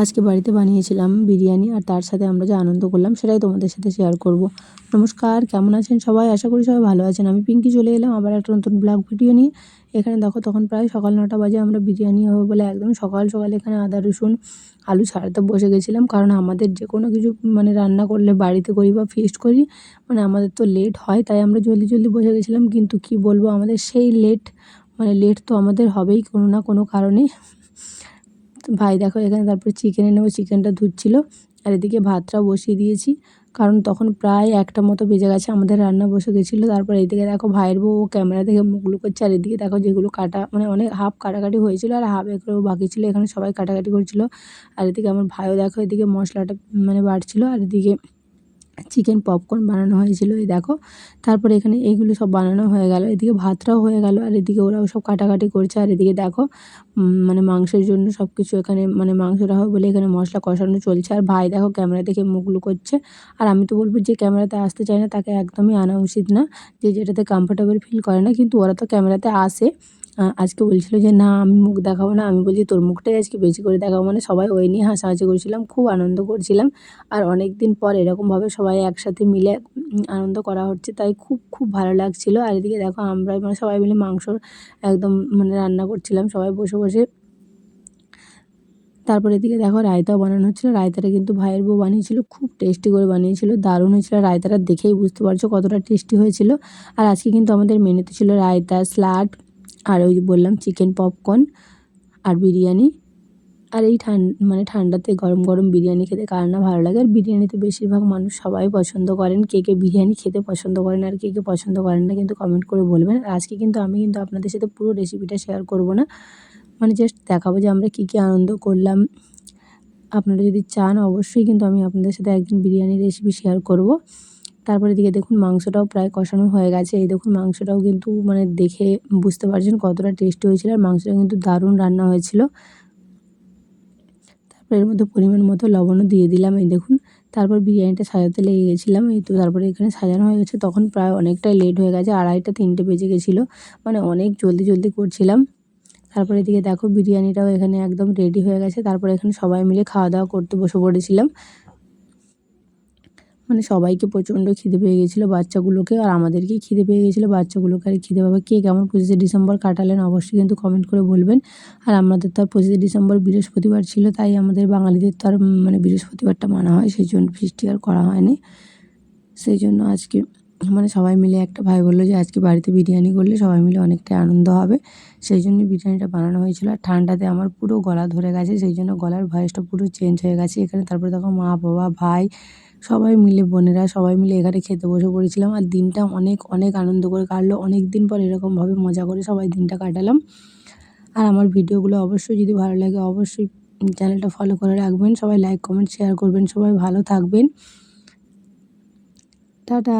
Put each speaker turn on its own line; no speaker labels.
আজকে বাড়িতে বানিয়েছিলাম বিরিয়ানি আর তার সাথে আমরা যে আনন্দ করলাম সেটাই তোমাদের সাথে শেয়ার করব। নমস্কার, কেমন আছেন সবাই? আশা করি সবাই ভালো আছেন। আমি পিঙ্কি চলে এলাম আবার একটা নতুন ব্লগ ভিডিও নিয়ে। এখানে দেখো তখন প্রায় সকাল নটা বাজে আমরা বিরিয়ানি হবে বলে একদম সকাল সকাল এখানে আদা, রসুন, আলু ছাড়াতে বসে গেছিলাম। কারণ আমাদের যে কোনো কিছু মানে রান্না করলে বাড়িতে করি বা ফিস্ট করি মানে আমাদের তো লেট হয়, তাই আমরা জলদি জলদি বসে গেছিলাম। কিন্তু কি বলব, আমাদের সেই লেট মানে লেট তো আমাদের হবেই কোনো না কোনো কারণে। ভাই দেখো এখানে তারপর চিকেন নেব চিকেনটা ধুচ্ছিল আর এদিকে ভাতটাও বসিয়ে দিয়েছি। কারণ তখন প্রায় একটা মতো বেজে গেছে, আমাদের রান্না বসে গেছিল। তারপর এদিকে দেখো ভাইয়ের বউ ক্যামেরা দেখে মুখ করছে আর এদিকে দেখো যেগুলো কাটা মানে অনেক হাফ কাটাকাটি হয়েছিল আর হাফ একটু বাকি ছিল। এখানে সবাই কাটাকাটি করছিল। আর এদিকে আমার ভাইও দেখো এদিকে মশলাটা মানে বাড়ছিল আর এদিকে চিকেন পপকর্ন বানানো হয়েছিল, এই দেখো। তারপরে এখানে এইগুলো সব বানানো হয়ে গেল, এদিকে ভাতটাও হয়ে গেল, আর এদিকে ওরাও সব কাটাকাটি করছে, আর এদিকে দেখো মানে মাংসের জন্য সব কিছু এখানে মানে মাংসটা হবে বলে এখানে মশলা কষানো চলছে। আর ভাই দেখো ক্যামেরা দেখে মুখগুলো করছে আর আমি তো বলব যে ক্যামেরাতে আসতে চায় না, তাকে একদমই আনা উচিত না, যে যেটাতে কমফোর্টেবল ফিল করে না, কিন্তু ওরা তো ক্যামেরাতে আসে। আজকে বলছিল যে, না, আমি মুখ দেখাবো না। আমি বলছি, তোর মুখটাই আজকে বেশি করে দেখাবো। মানে সবাই ওই নিয়ে হাসাহাসি করছিলাম, খুব আনন্দ করছিলাম। আর অনেক দিন পর এরকমভাবে সবাই একসাথে মিলে আনন্দ করা হচ্ছে। তাই খুব খুব ভালো লাগছিল। আর এদিকে দেখো আমরা মানে সবাই মিলে মাংস একদম মানে রান্না করছিলাম, সবাই বসে বসে। তারপর এদিকে দেখো, রায়তাও বানানো হচ্ছিল। রায়তাটা কিন্তু ভাইয়ের বউ বানিয়েছিল, খুব টেস্টি করে বানিয়েছিল, দারুণ হয়েছিল। রায়তাটা দেখেই বুঝতে পারছ কতটা টেস্টি হয়েছিল। আর আজকে কিন্তু আমাদের মেনুতে ছিল রায়তা স্লাড আর ওই বললাম চিকেন পপকর্ন আর বিরিয়ানি। আর এই ঠান্ডা মানে ঠান্ডাতে গরম গরম বিরিয়ানি খেতে কার না ভালো লাগে? আর বিরিয়ানিতে বেশিরভাগ মানুষ সবাই পছন্দ করেন। কে কে বিরিয়ানি খেতে পছন্দ করেন আর কে কে পছন্দ করেন না কিন্তু কমেন্ট করে বলবেন। আর আজকে কিন্তু আমি কিন্তু আপনাদের সাথে পুরো রেসিপিটা শেয়ার করব না। মানে জাস্ট দেখাবো যে আমরা কী কী আনন্দ করলাম। আপনারা যদি চান অবশ্যই কিন্তু আমি আপনাদের সাথে একদিন বিরিয়ানির রেসিপি শেয়ার করব। তারপরে দিকে দেখুন মাংসটাও প্রায় কষানো হয়ে গেছে। এই দেখুন মাংসটাও কিন্তু মানে দেখে বুঝতে পারছেন কতটা টেস্টি হয়েছিল আর মাংসটা কিন্তু দারুণ রান্না হয়েছিল। তারপর এর মধ্যে পরিমাণ মতো লবণও দিয়ে দিলাম, এই দেখুন। তারপর বিরিয়ানিটা সাজাতে লেগে গেছিলাম, এই তো তারপরে এখানে সাজানো হয়ে গেছে। তখন প্রায় অনেকটাই লেট হয়ে গেছে, আড়াইটা তিনটে বেজে গেছিল মানে অনেক জলদি জলদি করছিলাম। তারপরে এদিকে দেখো বিরিয়ানিটাও এখানে একদম রেডি হয়ে গেছে। তারপরে এখানে সবাই মিলে খাওয়া দাওয়া করতে বসে পড়েছিলাম। মানে সবাইকে প্রচণ্ড খিদে পেয়ে গেছিল বাচ্চাগুলোকে আর আমাদেরকেই খিদে পেয়ে গেছিল বাচ্চাগুলোকে আর খিদে পাবে। কে কেমন পঁচিশে ডিসেম্বর কাটালেন অবশ্যই কিন্তু কমেন্ট করে বলবেন। আর আমাদের তো আর পঁচিশে ডিসেম্বর বৃহস্পতিবার ছিল, তাই আমাদের বাঙালিদের তো আর মানে বৃহস্পতিবারটা মানা হয়, সেই জন্য ফিস্টি আর করা হয়নি। সেই জন্য আজকে মানে সবাই মিলে একটা ভাই বলল যে আজকে বাড়িতে বিরিয়ানি করলে সবাই মিলে অনেকটাই আনন্দ হবে। সেই জন্য বিরিয়ানিটা বানানো হয়েছিল আর ঠান্ডাতে আমার পুরো গলা ধরে গেছে, সেই জন্য গলার ভয়েসটা পুরো চেঞ্জ হয়ে গেছে। এখানে তারপরে দেখো মা, বাবা, ভাই সবাই মিলে বোনেরা সবাই মিলে এখানে খেতে বসে পড়েছিলাম আর দিনটা অনেক অনেক আনন্দ করে কাটলো। অনেক দিন পর এরকমভাবে মজা করে সবাই দিনটা কাটালাম। আর আমার ভিডিওগুলো অবশ্যই যদি ভালো লাগে, অবশ্যই চ্যানেলটা ফলো করে রাখবেন। সবাই লাইক কমেন্ট শেয়ার করবেন। সবাই ভালো থাকবেন। টাটা!